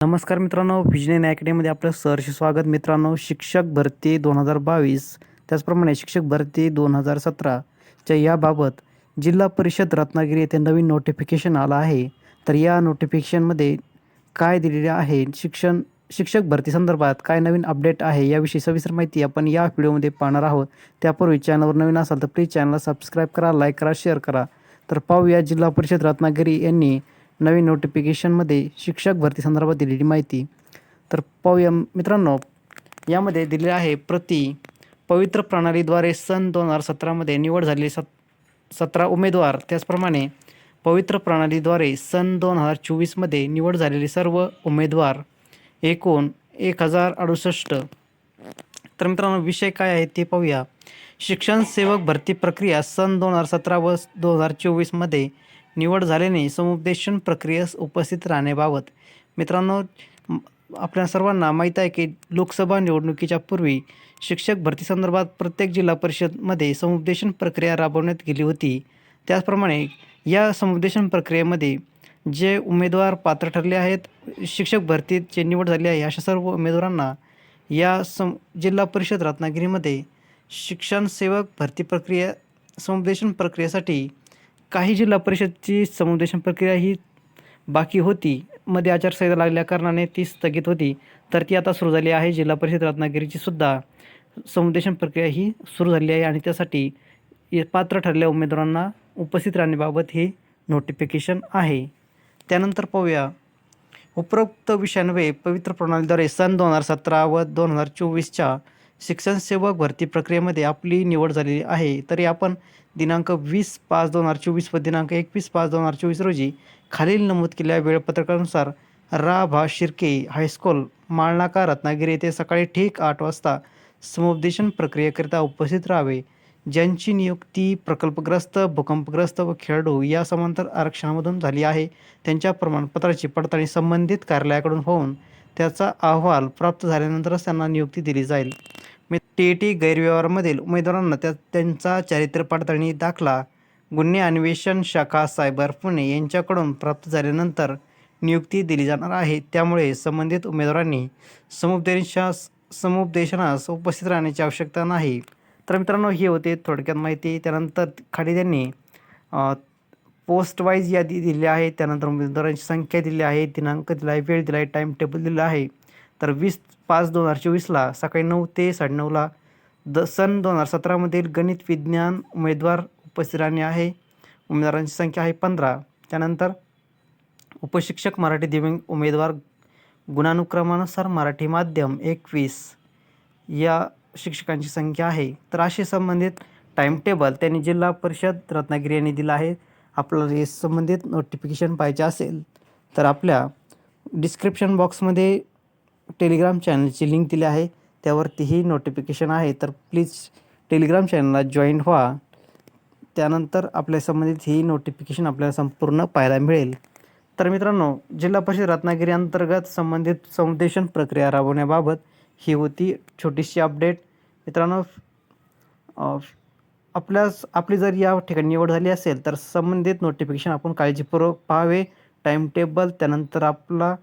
नमस्कार मित्रांनो विजयन अकॅडमीमध्ये आपलं सहर्ष स्वागत. मित्रांनो शिक्षक भरती दोन हजार बावीस त्याचप्रमाणे शिक्षक भरती दोन हजार सतराच्या याबाबत जिल्हा परिषद रत्नागिरी येथे नवीन नोटिफिकेशन आलं आहे. तर या नोटिफिकेशनमध्ये काय दिलेले आहे? शिक्षण शिक्षक भरती संदर्भात काय नवीन अपडेट आहे? याविषयी सविस्तर माहिती आपण या व्हिडिओमध्ये पाहणार आहोत. त्यापूर्वी चॅनलवर नवीन असाल तर प्लीज चॅनलला सबस्क्राईब करा लाईक करा शेअर करा. तर पाहूया जिल्हा परिषद रत्नागिरी यांनी नवीन नोटिफिकेशनमध्ये शिक्षक भरती संदर्भात दिलेली माहिती. तर पाहूया मित्रांनो यामध्ये दिले आहे प्रति पवित्र प्रणालीद्वारे सन दोन हजार सतरामध्ये निवड झालेले सत सतरा उमेदवार. त्याचप्रमाणे पवित्र प्रणालीद्वारे सन दोन हजार चोवीसमध्ये निवड झालेले सर्व उमेदवार एकूण एक हजार अडुसष्ट. तर मित्रांनो विषय काय आहे ते पाहूया. शिक्षण सेवक भरती प्रक्रिया सन दोन हजार सतरा व दोन हजार चोवीसमध्ये निवड झाल्याने समुपदेशन प्रक्रियेस उपस्थित राहण्याबाबत. मित्रांनो आपल्या सर्वांना माहीत आहे की लोकसभा निवडणुकीच्या पूर्वी शिक्षक भरतीसंदर्भात प्रत्येक जिल्हा परिषदमध्ये समुपदेशन प्रक्रिया राबवण्यात गेली होती. त्याचप्रमाणे या समुपदेशन प्रक्रियेमध्ये जे उमेदवार पात्र ठरले आहेत शिक्षक भरतीत जे निवड झाली आहे अशा सर्व उमेदवारांना या सम जिल्हा परिषद रत्नागिरीमध्ये शिक्षण सेवक भरती प्रक्रिया समुपदेशन प्रक्रियेसाठी काही जिल्हा परिषदची समुपदेशन प्रक्रिया ही बाकी होती. मध्ये आचारसंहिता लागल्या कारणाने ती स्थगित होती. तर ती आता सुरू झाली आहे. जिल्हा परिषद रत्नागिरीची सुद्धा समुपदेशन प्रक्रिया ही सुरू झाली आहे आणि त्यासाठी पात्र ठरलेल्या उमेदवारांना उपस्थित राहण्याबाबत हे नोटिफिकेशन आहे. त्यानंतर पाहूया. उपरोक्त विषयान्वये पवित्र प्रणालीद्वारे सन दोन हजार सतरा व दोन हजार चोवीसच्या शिक्षण सेवक भरती प्रक्रियेमध्ये आपली निवड झालेली आहे. तरी आपण दिनांक वीस पाच दोन हजार चोवीस व दिनांक एकवीस पाच दोन हजार चोवीस रोजी खालील नमूद केलेल्या वेळपत्रकानुसार रा भा शिर्के हायस्कूल माळनाका रत्नागिरी येथे सकाळी ठीक आठ वाजता समुपदेशन प्रक्रियेकरिता उपस्थित राहावे. ज्यांची नियुक्ती प्रकल्पग्रस्त भूकंपग्रस्त व खेळाडू या समांतर आरक्षणामधून झाली आहे त्यांच्या प्रमाणपत्राची पडताळणी संबंधित कार्यालयाकडून होऊन त्याचा अहवाल प्राप्त झाल्यानंतरच त्यांना नियुक्ती दिली जाईल. टी टी गैरव्यवहारामधील उमेदवारांना त्या त्यांचा चारित्र्य पडताळणी दाखला गुन्हे अन्वेषण शाखा सायबर पुणे यांच्याकडून प्राप्त झाल्यानंतर नियुक्ती दिली जाणार आहे. त्यामुळे संबंधित उमेदवारांनी समुपदेशास समुपदेशनास उपस्थित राहण्याची आवश्यकता नाही. तर मित्रांनो ही होते थोडक्यात माहिती. त्यानंतर खाली त्यांनी पोस्ट वाईज यादी दिली आहे. त्यानंतर उमेदवारांची संख्या दिली आहे. दिनांक दिला आहे वेळ दिला आहे टाईम टेबल दिलं आहे. तर वीस पाच दोन हजार चोवीसला सकाळी नऊ ते साडेनऊला द सन दोन हजार सतरामधील गणित विज्ञान उमेदवार उपस्थित राहणे आहे. उमेदवारांची संख्या आहे पंधरा. त्यानंतर उपशिक्षक मराठी दिव्यांग उमेदवार गुणानुक्रमानुसार मराठी माध्यम एकवीस या शिक्षकांची संख्या आहे. तर असे संबंधित टाईम टेबल त्यांनी जिल्हा परिषद रत्नागिरी यांनी दिलं आहे. आपल्याला हे संबंधित नोटिफिकेशन पाहिजे असेल तर आपल्या डिस्क्रिप्शन बॉक्समध्ये टेलिग्राम चॅनलची लिंक दिली आहे. त्यावरतीही नोटिफिकेशन आहे. तर प्लीज टेलिग्राम चॅनलला जॉईन व्हा. त्यानंतर आपल्या संबंधित ही नोटिफिकेशन आपल्याला संपूर्ण पाहायला मिळेल. तर मित्रांनो जिल्हा परिषद रत्नागिरी अंतर्गत संबंधित समुदेशन प्रक्रिया राबवण्याबाबत ही होती छोटीशी अपडेट मित्रांनो आपल्यास आपली जर या ठिकाणी निवड झाली असेल तर संबंधित नोटिफिकेशन आपण काळजीपूर्वक पाहावे. टाईम टेबल त्यानंतर आपला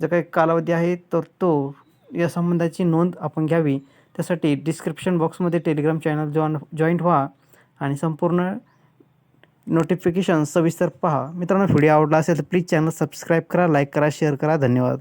जो काही कालावधी आहे तर तो या संबंधाची नोंद आपण घ्यावी. त्यासाठी डिस्क्रिप्शन बॉक्समध्ये टेलिग्राम चॅनल जॉईन जॉईंट व्हा आणि संपूर्ण नोटिफिकेशन सविस्तर पहा. मित्रांनो व्हिडिओ आवडला असेल तर प्लीज चॅनल सबस्क्राईब करा लाईक करा शेअर करा. धन्यवाद.